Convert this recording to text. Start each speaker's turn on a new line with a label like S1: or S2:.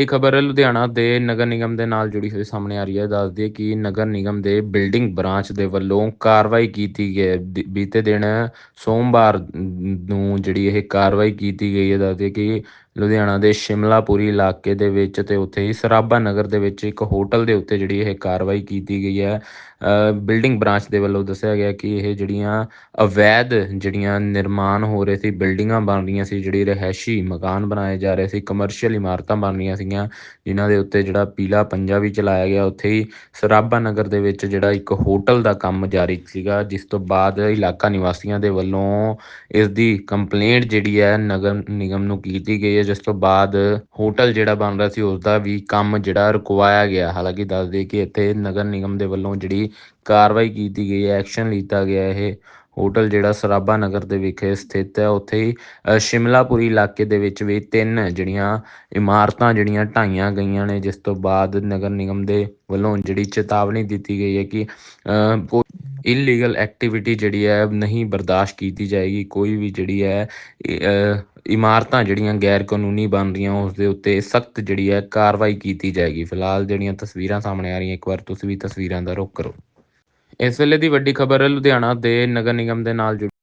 S1: ਇਹ ਖਬਰ ਲੁਧਿਆਣਾ ਦੇ ਨਗਰ ਨਿਗਮ ਦੇ ਨਾਲ ਜੁੜੀ ਹੋਈ ਸਾਹਮਣੇ ਆ ਰਹੀ ਹੈ। ਦੱਸਦੀ ਹੈ ਕਿ ਨਗਰ ਨਿਗਮ ਦੇ ਬਿਲਡਿੰਗ ਬ੍ਰਾਂਚ ਦੇ ਵੱਲੋਂ ਕਾਰਵਾਈ ਕੀਤੀ ਗਈ ਹੈ। ਦ- ਬੀਤੇ ਦਿਨ ਸੋਮਵਾਰ ਨੂੰ ਜਿਹੜੀ ਇਹ ਕਾਰਵਾਈ ਕੀਤੀ ਗਈ ਹੈ ਦੱਸਦੀ ਹੈ ਕਿ ਲੁਧਿਆਣਾ ਦੇ ਸ਼ਿਮਲਾਪੁਰੀ ਇਲਾਕੇ ਦੇ ਵਿੱਚ ਤੇ ਉੱਥੇ ਹੀ ਸਰਾਭਾ ਨਗਰ ਦੇ ਵਿੱਚ ਇੱਕ ਹੋਟਲ ਦੇ ਉੱਤੇ ਜਿਹੜੀ ਇਹ ਕਾਰਵਾਈ ਕੀਤੀ ਗਈ ਹੈ। ਅ, ਬਿਲਡਿੰਗ ਬ੍ਰਾਂਚ ਦੇ ਵੱਲੋਂ ਦੱਸਿਆ ਗਿਆ ਕਿ ਇਹ ਜਿਹੜੀਆਂ ਅਵੈਧ ਜਿਹੜੀਆਂ ਨਿਰਮਾਣ ਹੋ ਰਹੇ ਸੀ ਬਿਲਡਿੰਗਾਂ ਬਣ ਰਹੀਆਂ ਸੀ ਜਿਹੜੀ ਰਿਹਾਇਸ਼ੀ ਮਕਾਨ ਬਣਾਏ ਜਾ ਰਹੇ ਸੀ ਕਮਰਸ਼ੀਅਲ ਇਮਾਰਤਾਂ ਬਣ ਰਹੀਆਂ ਸੀ ਸੀਗੀਆਂ ਜਿਨ੍ਹਾਂ ਦੇ ਉੱਤੇ ਜਿਹੜਾ ਪੀਲਾ ਪੰਜਾ ਵੀ ਚਲਾਇਆ ਗਿਆ, ਉੱਥੇ ਹੀ ਸਰਾਭਾ ਨਗਰ ਦੇ ਵਿੱਚ ਜਿਹੜਾ ਇੱਕ ਹੋਟਲ ਦਾ ਕੰਮ ਜਾਰੀ ਸੀਗਾ, ਜਿਸ ਤੋਂ ਬਾਅਦ ਇਲਾਕਾ ਨਿਵਾਸੀਆਂ ਦੇ ਵੱਲੋਂ ਇਸ ਦੀ ਕੰਪਲੇਂਟ ਜਿਹੜੀ ਹੈ ਨਗਰ ਨਿਗਮ ਨੂੰ ਕੀਤੀ ਗਈ ਹੈ, ਜਿਸ ਤੋਂ ਬਾਅਦ ਹੋਟਲ ਜਿਹੜਾ ਬਣ ਰਿਹਾ ਸੀ ਉਸ ਦਾ ਵੀ ਕੰਮ ਜਿਹੜਾ ਰੁਕਵਾਇਆ ਗਿਆ। ਹਾਲਾਂਕਿ ਦੱਸ ਦਈਏ ਕਿ ਇੱਥੇ ਨਗਰ ਨਿਗਮ ਦੇ ਵੱਲੋਂ ਜਿਹੜੀ ਕਾਰਵਾਈ ਕੀਤੀ ਗਈ ਹੈ ਐਕਸ਼ਨ ਲਿੱਤਾ ਗਿਆ ਇਹ ਹੋਟਲ ਜਿਹੜਾ ਸਰਾਭਾ ਨਗਰ ਦੇ ਵਿਖੇ ਸਥਿਤ ਹੈ, ਉੱਥੇ ਹੀ ਸ਼ਿਮਲਾਪੁਰੀ ਇਲਾਕੇ ਦੇ ਵਿੱਚ ਵੀ ਤਿੰਨ ਜਿਹੜੀਆਂ ਇਮਾਰਤਾਂ ਜਿਹੜੀਆਂ ਢਾਈਆਂ ਗਈਆਂ ਨੇ, ਜਿਸ ਤੋਂ ਬਾਅਦ ਨਗਰ ਨਿਗਮ ਦੇ ਵੱਲੋਂ ਜਿਹੜੀ ਚੇਤਾਵਨੀ ਦਿੱਤੀ ਗਈ ਹੈ ਕਿ ਕੋਈ ਇਲੀਗਲ ਐਕਟੀਵਿਟੀ ਜਿਹੜੀ ਹੈ, ਨਹੀਂ ਬਰਦਾਸ਼ਤ ਕੀਤੀ ਜਾਏਗੀ। ਕੋਈ ਵੀ ਜਿਹੜੀ ਹੈ ਇਮਾਰਤਾਂ ਜਿਹੜੀਆਂ ਗੈਰ ਕਾਨੂੰਨੀ ਬਣ ਰਹੀਆਂ, ਉਸ ਦੇ ਉੱਤੇ ਸਖਤ ਜਿਹੜੀ ਹੈ ਕਾਰਵਾਈ ਕੀਤੀ ਜਾਏਗੀ। ਫਿਲਹਾਲ ਜਿਹੜੀਆਂ ਤਸਵੀਰਾਂ ਸਾਹਮਣੇ ਆ ਰਹੀਆਂ, ਇੱਕ ਵਾਰ ਤੁਸੀਂ ਵੀ ਤਸਵੀਰਾਂ ਦਾ ਰੁਖ ਕਰੋ। ਇਸ ਵੇਲੇ ਦੀ ਵੱਡੀ ਖਬਰ ਲੁਧਿਆਣਾ ਦੇ ਨਗਰ ਨਿਗਮ ਦੇ ਨਾਲ ਜੁੜੀ